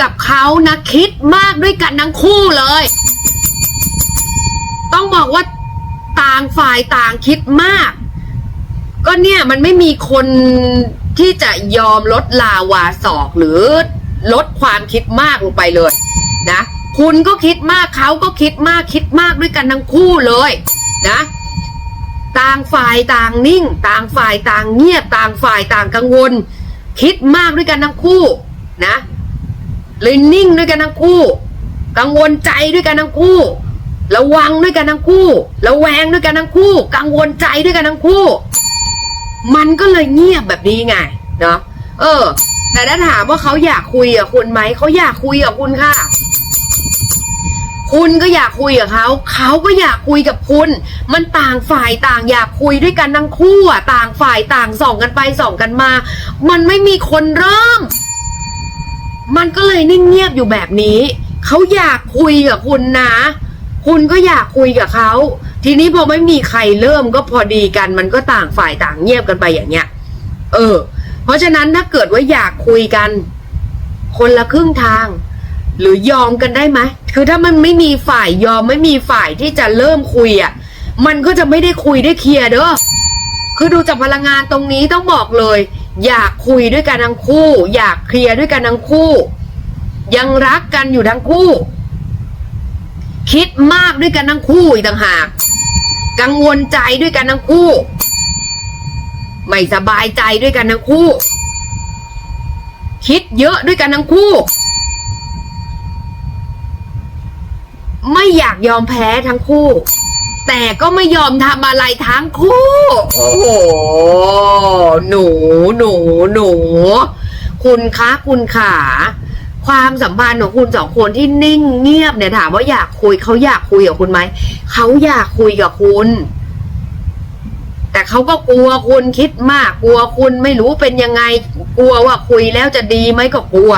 กับเขานะคิดมากด้วยกันทั้งคู่เลย ต้องบอกว่าต่างฝ่ายต่างคิดมาก ก็เนี่ยมันไม่มีคนที่จะยอมลดลาวาศอกหรือลดความคิดมากลงไปเลยนะ คุณก็คิดมากเขาก็คิดมากคิดมากด้วยกันทั้งคู่เลยนะ ต่างฝ่ายต่างนิ่ง ต่างฝ่ายต่างเงียบ ต่างฝ่ายต่างกังวล คิดมากด้วยกันทั้งคู่นะ เลยนิ่งด้วยกันทั้งคู่ กังวลใจด้วยกันทั้งคู่ ระวังด้วยกันทั้งคู่ ระแวงด้วยกันทั้งคู่ กังวลใจด้วยกันทั้งคู่ มันก็เลยเงียบแบบนี้ไงเนาะเออ แต่ถ้าถามว่าเขาอยากคุยกับคุณไหมเขาอยากคุยกับคุณค่ะ คุณก็อยากคุยกับเขาเขาก็อยากคุยกับคุณ มันต่างฝ่ายต่างอยากคุยด้วยกันทั้งคู่อะต่างฝ่ายต่างส่องกันไปส่องกันมา มันไม่มีคนเริ่ม มันก็เลยนิ่งเงียบอยู่แบบนี้ เขาอยากคุยกับคุณนะ คุณก็อยากคุยกับเขา ทีนี้พอไม่มีใครเริ่มก็พอดีกัน มันก็ต่างฝ่ายต่างเงียบกันไปอย่างเงี้ย เออ เพราะฉะนั้นถ้าเกิดว่าอยากคุยกัน คนละครึ่งทาง หรือยอมกันได้ไหมคือถ้ามันไม่มีฝ่ายยอมไม่มีฝ่ายที่จะเริ่มคุยอะ มันก็จะไม่ได้คุยได้เคลียร์เด้อ คือดูจากพลังงานตรงนี้ต้องบอกเลย อยากคุยด้วยกันทั้งคู่ อยากเคลียร์ด้วยกันทั้งคู่ ยังรักกันอยู่ทั้งคู่ คิดมากด้วยกันทั้งคู่อีกต่างหาก กังวลใจด้วยกันทั้งคู่ ไม่สบายใจด้วยกันทั้งคู่ คิดเยอะด้วยกันทั้งคู่ ไม่อยากยอมแพ้ทั้งคู่ แต่ก็ไม่ยอมทำอะไรทั้งคู่ โอ้โห หนู หนู หนู คุณคะคุณขา ความสัมพันธ์ของคุณสองคนที่นิ่งเงียบเนี่ยถามว่าอยากคุยเขาอยากคุยกับคุณไหม เขาอยากคุยกับคุณ แต่เขาก็กลัวคุณคิดมาก กลัวคุณไม่รู้เป็นยังไง กลัวว่าคุยแล้วจะดีไหมก็กลัว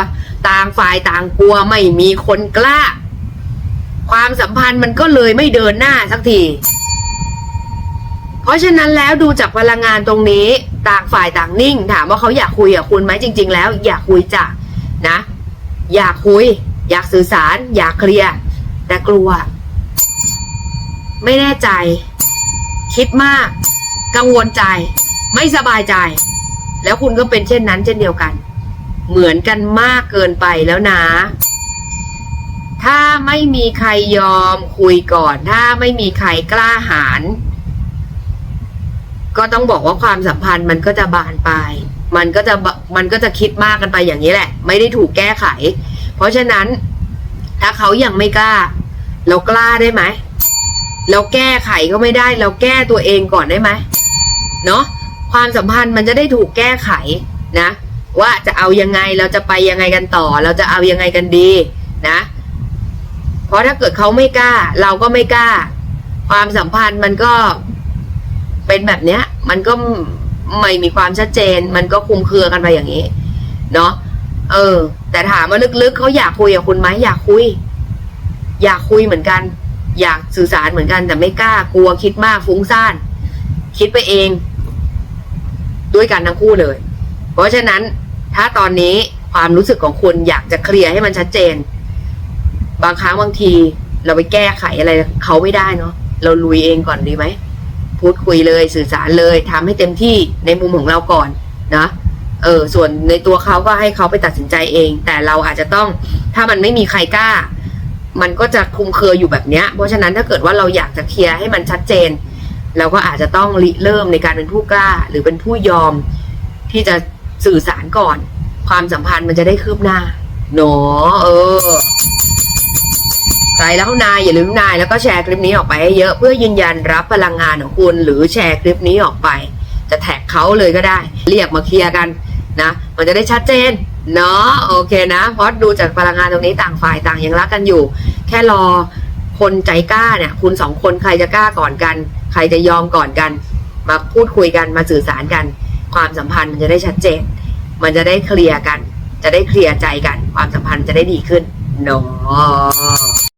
ต่างฝ่ายต่างกลัวไม่มีคนกล้า ความสัมพันธ์มันก็เลยไม่เดินหน้าสักที เพราะฉะนั้นแล้วดูจากพลังงานตรงนี้ ต่างฝ่ายต่างนิ่ง ถามว่าเขาอยากคุยกับคุณไหมจริง ๆ แล้ว อยากคุยจ้ะนะ อยากคุย อยากสื่อสาร อยากเคลียร์แต่กลัว ไม่แน่ใจ คิดมาก กังวลใจ ไม่สบายใจ แล้วคุณก็เป็นเช่นนั้นเช่นเดียวกัน เหมือนกันมากเกินไปแล้วนะ ถ้าไม่มีใครยอมคุยก่อน ถ้าไม่มีใครกล้าหาญก็ต้องบอกว่าความสัมพันธ์มันก็จะบานปลายมันก็จะมันก็จะคิดมากกันไปอย่างนี้แหละ ไม่ได้ถูกแก้ไข เพราะฉะนั้น ถ้าเขายังไม่กล้า เรากล้าได้ไหมเราแก้ไขก็ไม่ได้ เราแก้ตัวเองก่อนได้ไหมเนาะความสัมพันธ์มันจะได้ถูกแก้ไขนะ ว่าจะเอายังไงเราจะไปยังไงกันต่อ เราจะเอายังไงกันดีนะ ราะถ้าเกิดเขาไม่กล้า เราก็ไม่กล้า ความสัมพันธ์มันก็เป็นแบบเนี้ย มันก็ไม่มีความชัดเจน มันก็คุมเครือกันไปอย่างนี้ เนาะเออ แต่ถามว่าลึกๆเขาอยากคุยกับคุณไหมอยากคุย อยากคุยเหมือนกัน อยากสื่อสารเหมือนกัน แต่ไม่กล้ากลัวคิดมากฟุ้งซ่าน คิดไปเอง ด้วยกันทั้งคู่เลย เพราะฉะนั้นถ้าตอนนี้ความรู้สึกของคุณอยากจะเคลียร์ให้มันชัดเจน บางครั้งบางที เราไปแก้ไขอะไรเขาไม่ได้เนาะเราลุยเองก่อนดีไหมพูดคุยเลยสื่อสารเลยทำให้เต็มที่ในมุมของเราก่อนนะเออส่วนในตัวเขาก็ให้เขาไปตัดสินใจเอง แต่เราอาจจะต้องถ้ามันไม่มีใครกล้า มันก็จะคุมเครืออยู่แบบเนี้ย เพราะฉะนั้นถ้าเกิดว่าเราอยากจะเคลียร์ให้มันชัดเจน เราก็อาจจะต้องริเริ่มในการเป็นผู้กล้า หรือเป็นผู้ยอมที่จะสื่อสารก่อน ความสัมพันธ์มันจะได้คืบหน้าเนาะเออ ใครแล้วนายอย่าลืมนายแล้วก็แชร์คลิปนี้ออกไปให้เยอะเพื่อยืนยันรับพลังงานของคุณหรือแชร์คลิปนี้ออกไป จะแท็กเขาเลยก็ได้ เรียกมาเคลียร์กันนะ มันจะได้ชัดเจนเนาะโอเคนะเพราะดูจากพลังงานตรงนี้ต่างฝ่ายต่างยังรักกันอยู่ แค่รอคนใจกล้าเนี่ย คุณสองคนใครจะกล้าก่อนกัน ใครจะยอมก่อนกัน มาพูดคุยกันมาสื่อสารกัน ความสัมพันธ์มันจะได้ชัดเจน มันจะได้เคลียร์กัน จะได้เคลียร์ใจกัน ความสัมพันธ์จะได้ดีขึ้นเนาะ